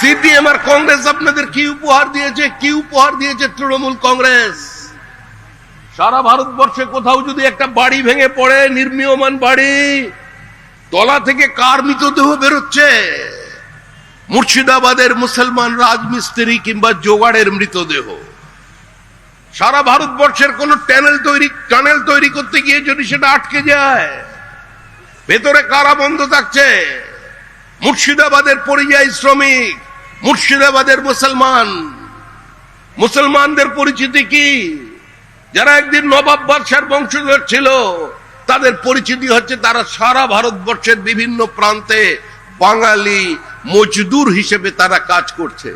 CPM আর কংগ্রেস আপনাদের কি উপহার দিয়েছে? কি উপহার দিয়েছে তৃণমূল কংগ্রেস? সারা ভারতবর্ষে কোথাও যদি একটা বাড়ি ভেঙে পড়ে, নির্মীয়মান বাড়ি, তলা থেকে কার মৃতদেহ বেরোচ্ছে? মুর্শিদাবাদের মুসলমান রাজমিস্ত্রি কিংবা জোগাড়ের মৃতদেহ। সারা ভারতবর্ষের কোন ট্যানেল তৈরি, টানেল তৈরি করতে গিয়ে যদি সেটা আটকে যায়, ভেতরে কারা বন্ধ থাকছে। মুর্শিদাবাদের পরিযায়ী শ্রমিক মুর্শিদাবাদের মুসলমান। মুসলমানদের পরিচিতি কি? যারা একদিন নবাব বাদশার বংশধর ছিল, তাদের পরিচিতি হচ্ছে তারা সারা ভারতবর্ষের বিভিন্ন প্রান্তে বাঙালি মজদুর হিসেবে তারা কাজ করছে।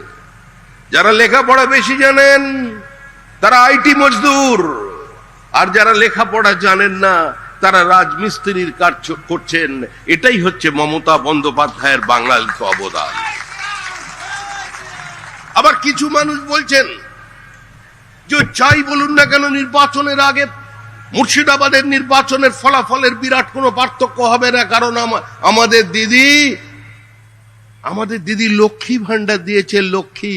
যারা লেখাপড়া বেশি জানেন, তারা আইটি মজদুর। আর যারা লেখাপড়া জানেন না, তারা রাজমিস্ত্রির কাজ করছেন। এটাই হচ্ছে মমতা বন্দ্যোপাধ্যায়ের বাঙালিতে অবদান। আবার কিছু মানুষ বলছেন যে চাই বলুন না কেন, নির্বাচনের আগে মুর্শিদাবাদের নির্বাচনের ফলাফলের বিরাট কোনো পার্থক্য হবে না, কারণ আমাদের দিদি আমাদের দিদি লক্ষ্মী ভান্ডার দিয়েছে, লক্ষ্মী।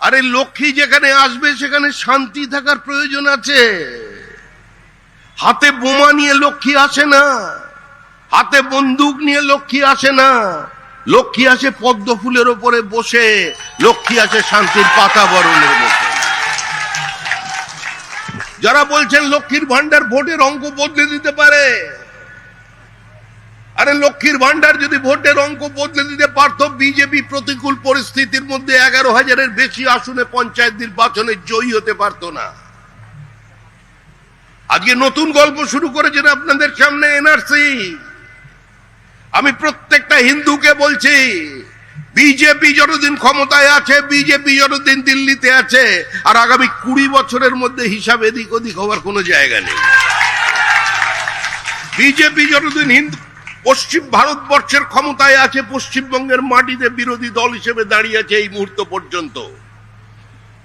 আরে লক্ষ্মী যেখানে আসবে, সেখানে শান্তি থাকার প্রয়োজন আছে। হাতে বোমা নিয়ে লক্ষ্মী আসে না, হাতে বন্দুক নিয়ে লক্ষ্মী আসে না। লক্ষ্মী আসে পদ্ম ফুলের ওপরে বসে, লক্ষ্মী আসে শান্তির পাতাবরণের মধ্যে। যারা বলছেন লক্ষ্মীর ভান্ডার ভোটের অঙ্ক বদলে দিতে পারে, আরে লক্ষ্মীর ভান্ডার যদি ভোটের অঙ্ক বদলে দিতে পারত, বিজেপি প্রতিকূল পরিস্থিতির মধ্যে এগারো হাজারের বেশি আসনে পঞ্চায়েত নির্বাচনে জয়ী হতে পারত না। আজকে নতুন গল্প শুরু করেছেন আপনাদের সামনে এনআরসি। আমি প্রত্যেকটা হিন্দুকে বলছি, বিজেপি যতদিন ক্ষমতায় আছে, বিজেপি যতদিন দিল্লিতে আছে, আর আগামী কুড়ি বছরের মধ্যে হিসাব এদিক ওদিক হওয়ার কোনো জায়গা নেই। বিজেপি যতদিন হিন্দু, পশ্চিম ভারতবর্ষের ক্ষমতায় আছে, পশ্চিমবঙ্গের মাটিতে বিরোধী দল হিসেবে দাঁড়িয়ে আছে এই মুহূর্ত পর্যন্ত।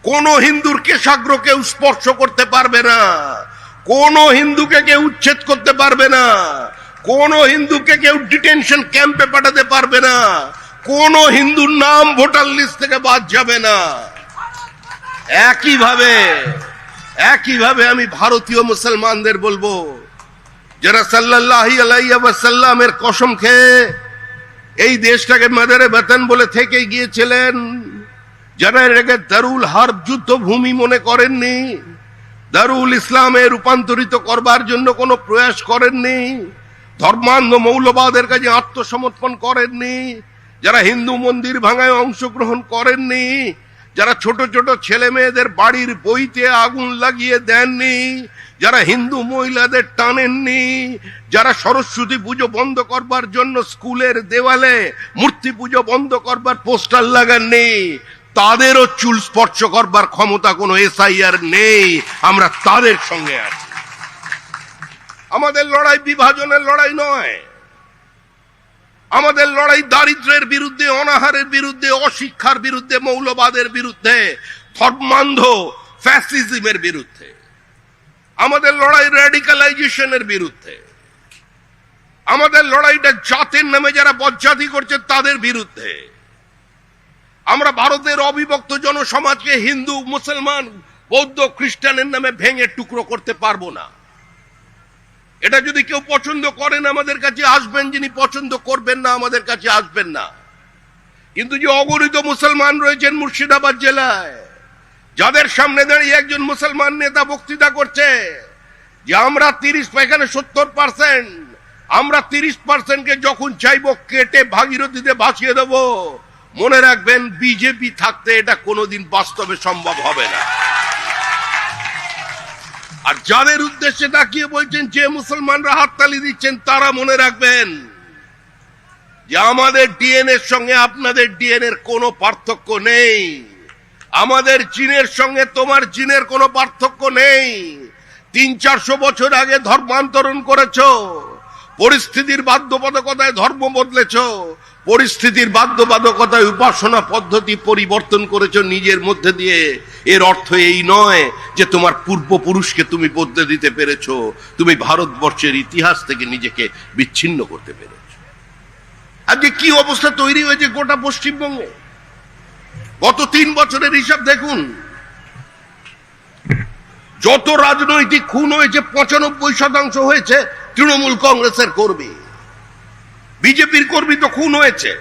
কোন হিন্দুর কেশাগ্র কেউ স্পর্শ করতে পারবে না। কোন হিন্দুকে কেউ উচ্ছেদ করতে পারবে না। কোন হিন্দুকে কেউ ডিটেনশন ক্যাম্পে পাঠাতে পারবে না। কোন হিন্দুর নাম ভোটার লিস্ট থেকে বাদ যাবে না। একইভাবে একইভাবে আমি ভারতীয় মুসলমানদের বলব, যারা সাল্লাল্লাহু আলাইহি ওয়াসাল্লামের কসম খেয়ে এই দেশটাকে মাদারে বেতন বলে থেকে গিয়েছিলেন, যারা এটাকে দারুল হার্ব যুদ্ধ ভূমি মনে করেননি, দারুল ইসলামে রূপান্তরিত করবার জন্য কোনো প্রয়াস করেননি ধর্মান্ধ মৌলবাদের কাছে আত্মসমর্পণ করেননি, যারা হিন্দু মন্দির ভাঙায় অংশগ্রহণ করেননি, যারা ছোট ছোট ছেলে মেয়েদের বাড়ির বইতে আগুন লাগিয়ে দেননি, যারা হিন্দু মহিলাদের টানেননি, যারা সরস্বতী পুজো বন্ধ করবার জন্য স্কুলের দেওয়ালে মূর্তি পুজো বন্ধ করবার পোস্টার লাগাননি, তাদেরও চুল স্পর্শ করবার ক্ষমতা কোনো এসআইআর নেই, আমরা তাদের সঙ্গে আছি। আমাদের লড়াই বিভাজনের লড়াই নয়। আমাদের লড়াই দারিদ্রের বিরুদ্ধে, অনাহারের বিরুদ্ধে, অশিক্ষার বিরুদ্ধে, মৌলবাদের বিরুদ্ধে, ধর্মান্ধ ফ্যাসিজমের বিরুদ্ধে। আমাদের লড়াই র্যাডিকালাইজেশনের বিরুদ্ধে। আমাদের লড়াইটা জাতের নামে যারা বজ্জাতি করছে তাদের বিরুদ্ধে। আমরা ভারতের অবিভক্ত জনসমাজকে হিন্দু, মুসলমান, বৌদ্ধ, খ্রিস্টানের নামে ভেঙে টুকরো করতে পারব না। এটা যদি কেউ পছন্দ করেন আমাদের কাছে, আসবেন যিনি পছন্দ করবেন না, আমাদের কাছে আসবেন না। কিন্তু যে অগণিত মুসলমান রয়েছেন মুর্শিদাবাদ জেলায়, যাদের সামনে দাঁড়িয়ে একজন মুসলমান নেতা বক্তৃতা করছে, যে আমরা তিরিশ, এখানে সত্তর পার্সেন্ট, আমরা তিরিশ পার্সেন্টকে যখন চাইব কেটে ভাগীরথীতে ভাসিয়ে দেব, মনে রাখবেন, বিজেপি থাকতে এটা কোনোদিন বাস্তবে সম্ভব হবে না। আর যাদের উদ্দেশ্যে তাকিয়ে বলছেন যে মুসলমানরা হাততালি দিচ্ছেন, তারা মনে রাখবেন যে আমাদের ডিএনএর সঙ্গে আপনাদের ডিএনএর কোনো পার্থক্য নেই। আমাদের জিনের সঙ্গে তোমার জিনের কোনো পার্থক্য নেই। তিন চারশো বছর আগে ধর্মান্তরণ করেছ। পরিস্থিতির বাধ্যবাধকতায় ধর্ম বদলেছ, পরিস্থিতির বাধ্যবাধকতায় উপাসনা পদ্ধতি পরিবর্তন করেছ নিজের মধ্যে দিয়ে। এর অর্থ এই নয় যে তোমার পূর্বপুরুষকে তুমি বদলে দিতে পেরেছ, তুমি ভারতবর্ষের ইতিহাস থেকে নিজেকে বিচ্ছিন্ন করতে পেরেছ। আজকে কি অবস্থা তৈরি হয়েছে গোটা পশ্চিমবঙ্গে? গত তিন বছরের হিসাব দেখুন। যত রাজনৈতিক খুন হয়েছে, পঁচানব্বই শতাংশ হয়েছে তৃণমূল কংগ্রেসের কর্মী। বিজেপির কর্মী তো খুন হয়েছে।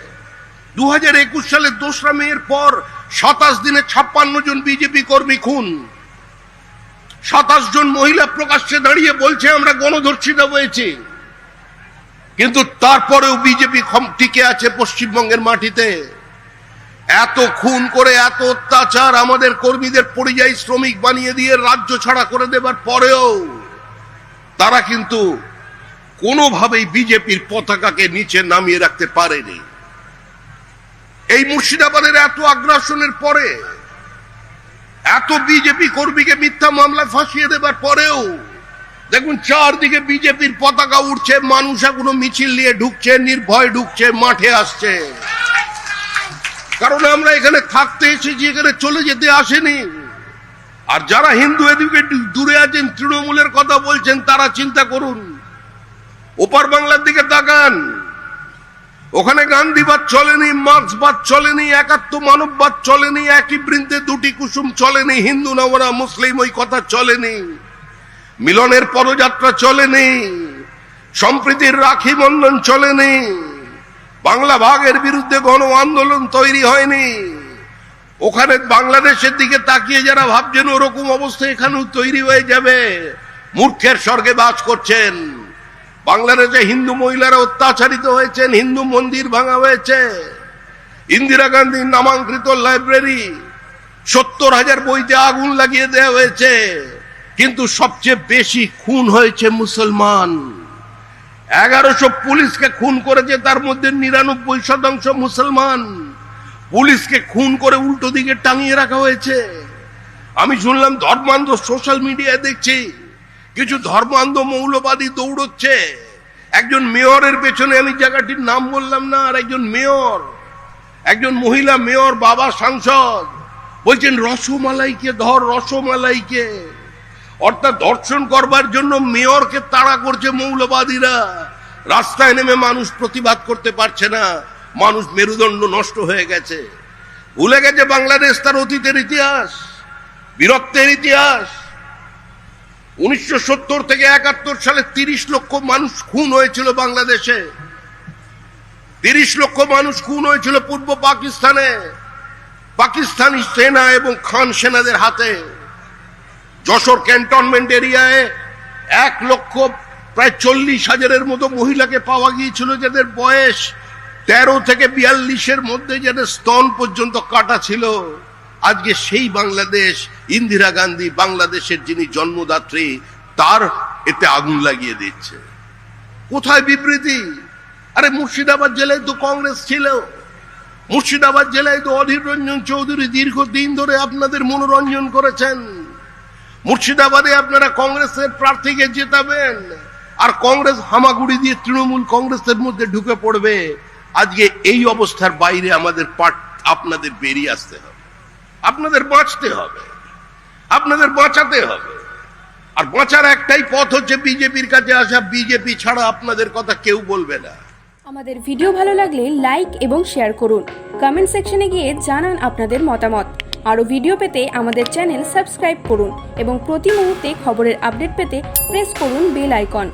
দু হাজার একুশ সালের দোসরা মেয়ের পর সাতাশ দিনে ছাপ্পান্ন জন বিজেপি কর্মী খুন। সাতাশ জন মহিলা প্রকাশ্যে দাঁড়িয়ে বলছে, আমরা গণধর্ষিতা হয়েছি কিন্তু তারপরেও বিজেপি টিকে আছে পশ্চিমবঙ্গের মাটিতে। এত খুন করে, এত অত্যাচার আমাদের কর্মীদের পরিযায়ী শ্রমিক বানিয়ে দিয়ে রাজ্য ছাড়া করে দেবার পরেও তারা কিন্তু কোনোভাবেই বিজেপির পতাকাকে নিচে নামিয়ে রাখতে পারেনি। এই মুর্শিদাবাদের এত আগ্রাসনের পরে, এত বিজেপি কর্মীকে মিথ্যা মামলায় ফাঁসিয়ে দেবার পরেও, দেখুন চারদিকে বিজেপির পতাকা উঠছে মানুষ এখনও মিছিল নিয়ে ঢুকছে, নির্ভয় ঢুকছে, মাঠে আসছে। কারণ আমরা এখানে থাকতে এসেছি, এখানে চলে যেতে আসেনি। আর যারা হিন্দু এদিকে দূরে আছেন, তৃণমূলের কথা বলছেন, তারা চিন্তা করুন। ওপার বাংলার দিকে তাকান। ওখানে গান্ধীবাদ চলেনি মার্ক্সবাদ চলেনি একাত্ম মানববাদ চলেনি, একই বৃন্দে দুটি কুসুম চলেনি, হিন্দু নবরা মুসলিম, ওই কথা চলেনি। মিলনের পদযাত্রা চলেনি, সম্প্রীতির রাখি বন্ধন চলেনি, বাংলা ভাগের বিরুদ্ধে গণ আন্দোলন তৈরি হয়নি। ওখানে বাংলাদেশের দিকে তাকিয়ে যারা ভাবছেন ওরকম অবস্থা এখানেও তৈরি হয়ে যাবে, মূর্খের স্বর্গে বাস করছেন। বাংলাদেশে হিন্দু মহিলারা অত্যাচারিত হয়েছেন, হিন্দু মন্দির ভাঙা হয়েছে, ইন্দিরা গান্ধীর নামাঙ্কৃত লাইব্রেরি, সত্তর হাজার বইতে আগুন লাগিয়ে দেওয়া হয়েছে, কিন্তু সবচেয়ে বেশি খুন হয়েছে মুসলমান। এগারোশো পুলিশকে খুন করেছে, তার মধ্যে নিরানব্বই শতাংশ মুসলমান। পুলিশকে খুন করে উল্টো দিকে টাঙিয়ে রাখা হয়েছে। আমি শুনলাম ধর্মান্ধ সোশ্যাল মিডিয়ায় দেখছি কিছু ধর্মান্ধ মৌলবাদী দৌড়চ্ছে। একজন মেয়রের পেছনে আমি জায়গাটির নাম বললাম না, আর একজন মেয়র, একজন মহিলা মেয়র, বাবা সাংসদ, বলছেন, রসমালাইকে ধর, রসমালাইকে। অর্থাৎ ধর্ষণ করবার জন্য মেয়রকে তাড়া করছে মৌলবাদীরা। রাস্তায় নেমে মানুষ প্রতিবাদ করতে পারছে না। মানুষ মেরুদণ্ড নষ্ট হয়ে গেছে। ভুলে গেছে বাংলাদেশ তার অতীতের ইতিহাস, বীরত্বের ইতিহাস। উনিশশো সত্তর থেকে একাত্তর সালে তিরিশ লক্ষ মানুষ খুন হয়েছিল বাংলাদেশে। তিরিশ লক্ষ মানুষ খুন হয়েছিল পূর্ব পাকিস্তানে। পাকিস্তানি সেনা এবং খান সেনাদের হাতে। যশোর ক্যান্টনমেন্ট এরিয়ায় এক লক্ষ প্রায় চল্লিশ হাজারের মতো মহিলাকে পাওয়া গিয়েছিল, যাদের বয়স তেরো থেকে বিয়াল্লিশের মধ্যে, যাদের স্তন পর্যন্ত কাটা ছিল। আজকে সেই বাংলাদেশ, ইন্দিরা গান্ধী বাংলাদেশের যিনি জন্মদাত্রী, তার এতে আগুন লাগিয়ে দিচ্ছে কোথায় বিবৃতি? আরে মুর্শিদাবাদ জেলায় তো কংগ্রেস ছিল। মুর্শিদাবাদ জেলায় তো অধীর রঞ্জন চৌধুরী দীর্ঘদিন ধরে আপনাদের মনোরঞ্জন করেছেন। মুর্শিদাবাদে আপনারা কংগ্রেসের প্রার্থীকে জেতাবেন। আর কংগ্রেস হামাগুড়ি দিয়ে তৃণমূল কংগ্রেসের মধ্যে ঢুকে পড়বে। আজকে এই অবস্থার বাইরে আমাদের পাট আপনাদের বেরিয়ে আসতে হবে। আপনাদের বাঁচতে হবে। আপনাদের বাঁচাতে হবে। আর বাঁচার একটাই পথ হচ্ছে বিজেপির কাছে আসা। বিজেপি ছাড়া আপনাদের কথা কেউ বলবে না। আমাদের ভিডিও ভালো লাগলে লাইক এবং শেয়ার করুন। কমেন্ট সেকশনে গিয়ে জানান আপনাদের মতামত। আরও ভিডিও পেতে আমাদের চ্যানেল সাবস্ক্রাইব করুন এবং প্রতি মুহূর্তে খবরের আপডেট পেতে প্রেস করুন বেল আইকন।